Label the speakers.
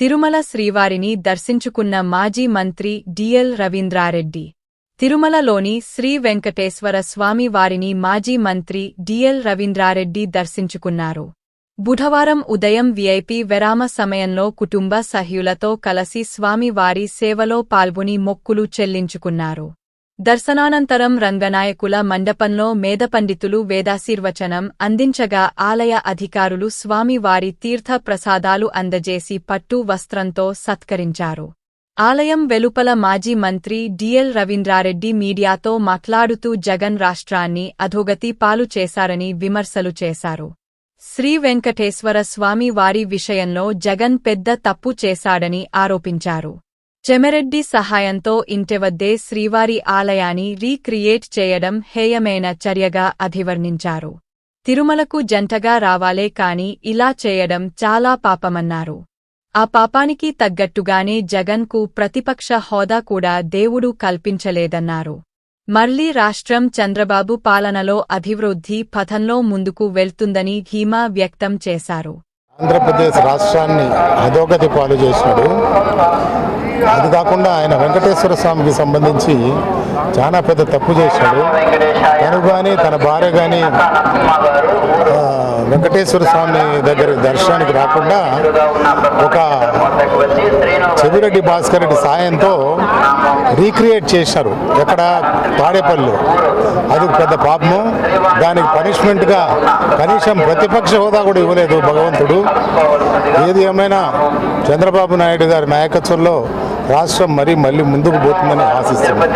Speaker 1: తిరుమల శ్రీవారిని దర్శించుకున్న మాజీ మంత్రి డిఎల్ రవీంద్రారెడ్డి. తిరుమలలోని శ్రీ వెంకటేశ్వర స్వామి వారిని మాజీ మంత్రి డిఎల్ రవీంద్రారెడ్డి దర్శించుకున్నారు. బుధవారం ఉదయం విఐపి విరామ సమయంలో కుటుంబ సహ్యులతో కలసి స్వామివారి సేవలో పాల్గొని మొక్కులు చెల్లించుకున్నారు. దర్శనానంతరం రంగనాయకుల మండపంలో మేధపండితులు వేదాశీర్వచనం అందించగా ఆలయ అధికారులు స్వామివారి తీర్థ ప్రసాదాలు అందజేసి పట్టు వస్త్రంతో సత్కరించారు. ఆలయం వెలుపల మాజీ మంత్రి డిఎల్ రవీంద్రారెడ్డి మీడియాతో మాట్లాడుతూ జగన్ రాష్ట్రాన్ని అధోగతి పాలు చేశారని విమర్శలు చేశారు. శ్రీ వెంకటేశ్వర స్వామి వారి విషయంలో జగన్ పెద్ద తప్పు చేశాడని ఆరోపించారు. చెమెరెడ్డి సహాయంతో ఇంటివద్దే శ్రీవారి ఆలయాన్ని రీక్రియేట్ చేయడం హేయమైన చర్యగా అభివర్ణించారు తిరుమలకు జంటగా రావాలే కాని ఇలా చేయడం చాలా పాపమన్నారు. ఆ పాపానికి తగ్గట్టుగానే జగన్కు ప్రతిపక్ష హోదా కూడా దేవుడు కల్పించలేదన్నారు. మళ్ళీ రాష్ట్రం చంద్రబాబు పాలనలో అభివృద్ధి పథంలో ముందుకు వెళ్తుందని ధీమా వ్యక్తం చేశారు.
Speaker 2: ఆంధ్రప్రదేశ్ రాష్ట్రాన్ని అధోగతి పాలు చేసినాడు. అది కాకుండా ఆయన వెంకటేశ్వర స్వామికి సంబంధించి చాలా పెద్ద తప్పు చేశాడు. తను కానీ తన భార్య కానీ వెంకటేశ్వర స్వామి దగ్గర దర్శనానికి రాకుండా ఒక చెవిరెడ్డి భాస్కర్ రెడ్డి సాయంతో రీక్రియేట్ చేశారు ఎక్కడ? తాడేపల్లి అది పెద్ద పాపము. దానికి పనిష్మెంట్గా కనీసం ప్రతిపక్ష హోదా కూడా ఇవ్వలేదు భగవంతుడు. ఏది ఏమైనా చంద్రబాబు నాయుడు గారి నాయకత్వంలో రాష్ట్రం మరీ మళ్ళీ ముందుకు పోతుందని ఆశిస్తున్నాను.